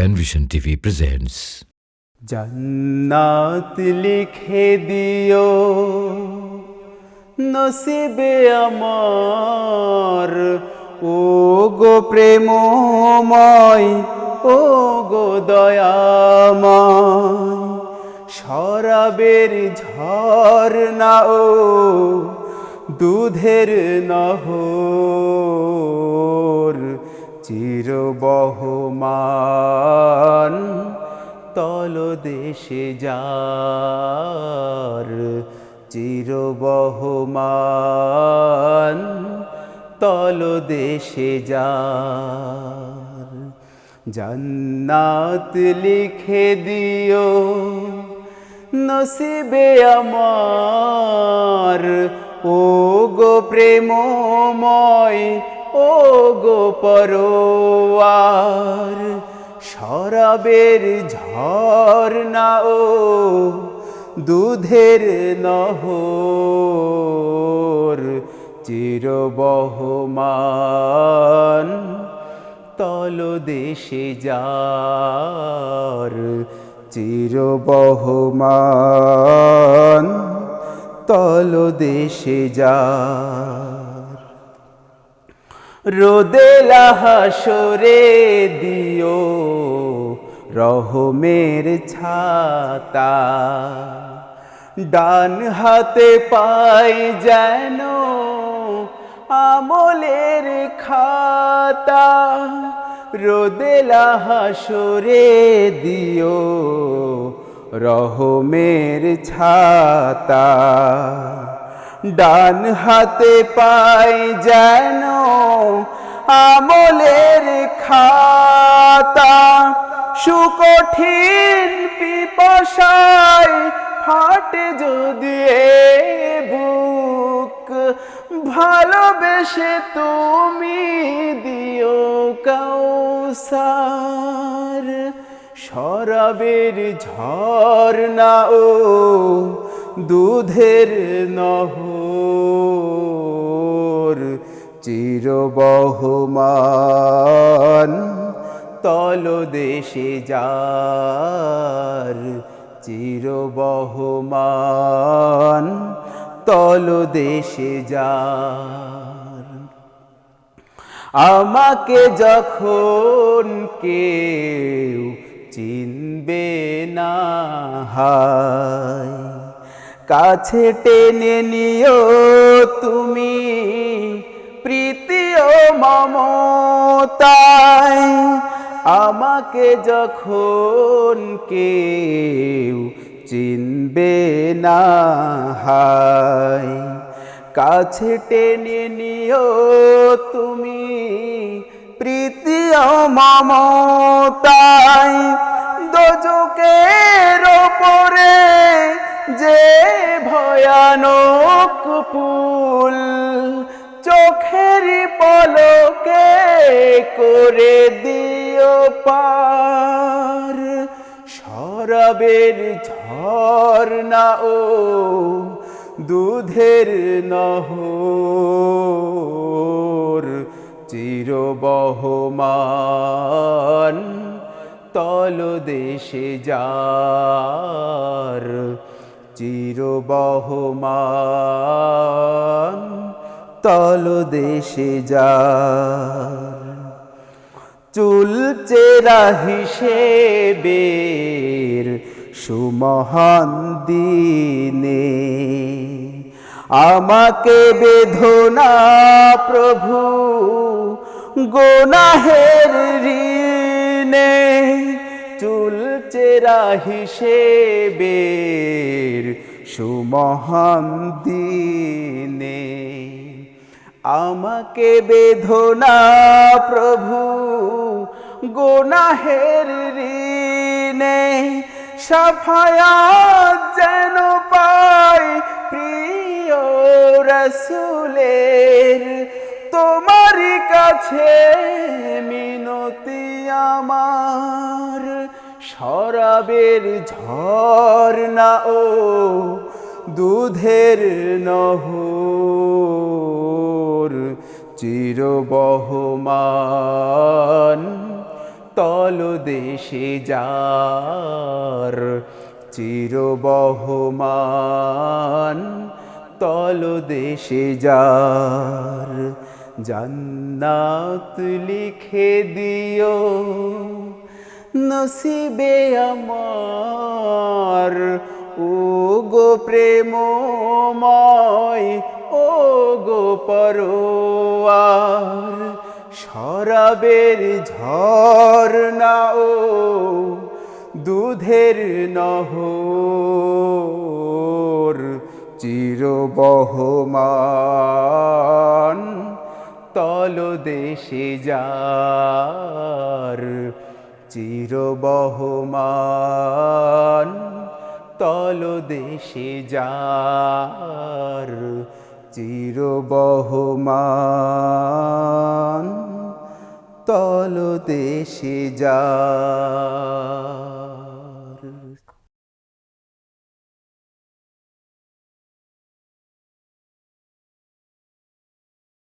Penvision TV presents জান্নাত লিখে দিও, নসিবে আমার। ও গো প্রেমময় ও গো দয়াময়, শরাবের ঝর্ণা ও দুধের নহর। চিরবহমান তলদেশে যার চিরবহমান তলদেশে যার। জান্নাত লিখে দিও নসিবে আমার। ও গো প্রেমময় ও গো পরোয়ার শরাবের ঝর্ণা ও দুধের নহর চিরবহমান তলদেশে যার চিরবহমান তলদেশে যার রোদেলা হাসরে দিও রহমের ছাতা। ডান হাতে পাই যেন আমলের খাতা। রোদেলা হাসরে দিও রহমের ছাতা। ডান হাতে পাই যেন আমলের খাতা। সুকঠিন পিপাসায় ফাটে যদি বুক, ভালোবেসে তুমি দিও কৌসার শরাবের ঝর্ণা ও দুধের নহর চিরবহমান তলদেশে যার চিরবহমান তলদেশে যার। আমাকে যখন কেউ চিনবে না হায় কাছে টেনে নিও তুমি, প্রীতি ও মমতায়। আমাকে যখন কেউ চিনবে না হায়, কাছে টেনে নিও তুমি, প্রীতি ও মমতায়। দোজকের ওপরে যে ভয়ানক পুল চোখের পলকে করে দিও পার। শরাবের ঝর্ণা ও দুধের নহর চিরবহমান তলদেশে যার চিরবহমান তলদেশে যা চুল চেরা হিসেবের সুমহান দিনে আমাকে বেদনা প্রভু গোনাহের ঋণে চেরা হিসেবের সুমহান দিনে আমাকে বেদনা প্রভু গোনাহের ঋণে, সাফায়াত যেন পাই প্রিয় রসুলের। তোমারই কাছে মিনতি আমার। শরাবের ঝর্ণা ও দুধের নহর চিরবহমান তলদেশে যার চিরবহমান তলদেশে যার জান্নাত লিখে দিও। নসিবে আমার। ও গো প্রেমময় ও গো পরোয়ার, শরাবের ঝর্ণা ও দুধের নহর, চিরবহমান তলদেশে যার চিরবহমান তলদেশে যার চিরবহমান তলদেশে যা